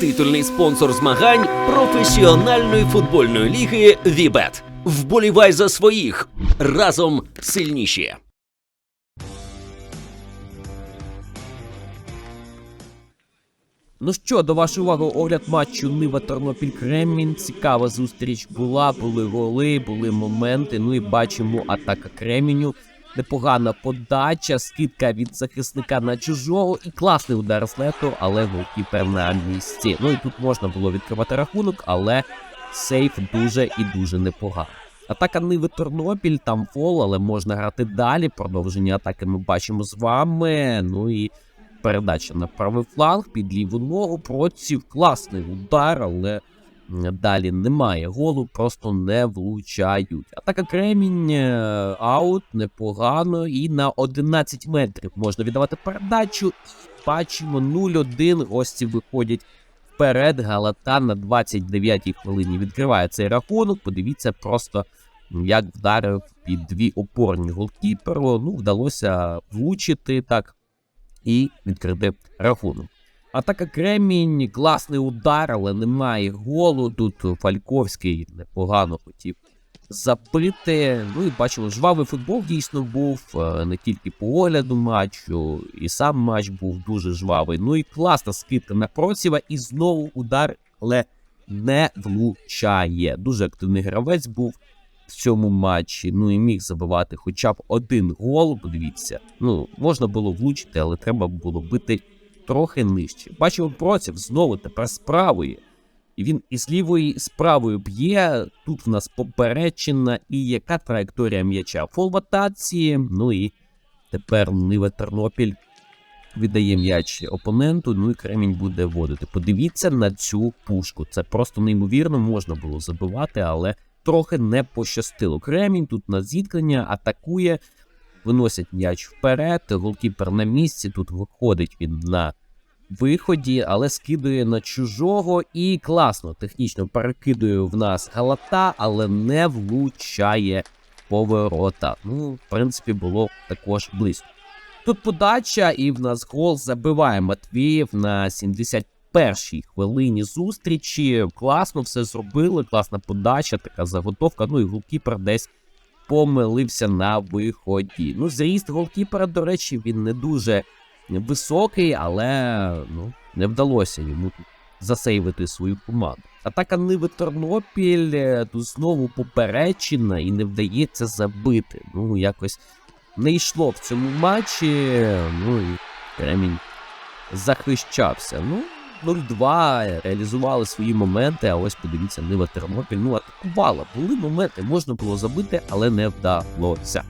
титульний спонсор змагань професіональної футбольної ліги Вібет. Вболівай за своїх разом сильніші. Ну що, до вашої уваги огляд матчу Нива Тернопіль Кремінь. Цікава зустріч була, були голи, були моменти. Ну і бачимо атака Креміню. Непогана подача, скидка від захисника на чужого і класний удар з лету, але голкіпер на місці. Ну і тут можна було відкривати рахунок, але сейф дуже і дуже непоганий. Атака Ниви Тернопіль, там фол, але можна грати далі. Продовження атаки ми бачимо з вами. Ну і передача на правий фланг під ліву ногу. Проців класний удар, але далі немає голу, просто не влучають. Атака Кремінь е, аут непогано. І на 11 метрів можна віддавати передачу. І бачимо 0-1. Гості виходять вперед. Галата на 29-й хвилині відкриває цей рахунок. Подивіться просто. Як вдарив під дві опорні голкіперу, ну вдалося влучити так і відкрити рахунок. Атака Кремінь, класний удар, але немає голу. Тут Фальковський непогано хотів забити. Ну і бачимо, жвавий футбол дійсно був е, не тільки по огляду матчу, і сам матч був дуже жвавий. Ну і класна скидка на Процєва, і знову удар, але не влучає. Дуже активний гравець був в цьому матчі. Ну і міг забивати хоча б один гол. Подивіться, ну можна було влучити, але треба було бити трохи нижче. Бачимо Процєв знову тепер з правої. І він із лівої правої б'є. Тут в нас поперечина і яка траєкторія м'яча фол в атаці. Ну і тепер Нива Тернопіль віддає м'яч опоненту. Ну і Кремінь буде вводити. Подивіться на цю пушку. Це просто неймовірно можна було забивати, але трохи не пощастило. Кремінь тут на зіткнення атакує, виносять м'яч вперед. Голкіпер на місці. Тут виходить він на виході, але скидує на чужого і класно, технічно перекидує в нас галата, але не влучає поворота. Ну, в принципі, було також близько. Тут подача, і в нас гол забиває Матвієв на 71-й хвилині зустрічі. Класно все зробили, класна подача, така заготовка. Ну і голкіпер десь помилився на виході. Ну, зріст голкіпера, до речі, він не дуже високий, але ну, не вдалося йому тут засейвити свою команду. Атака Ниви Тернопіль е, тут знову поперечена і не вдається забити. Ну, якось не йшло в цьому матчі. Ну і Кремінь захищався. Ну, 0-2 реалізували свої моменти, а ось подивіться, Нива Тернопіль. Ну, атакувала. Були моменти, можна було забити, але не вдалося.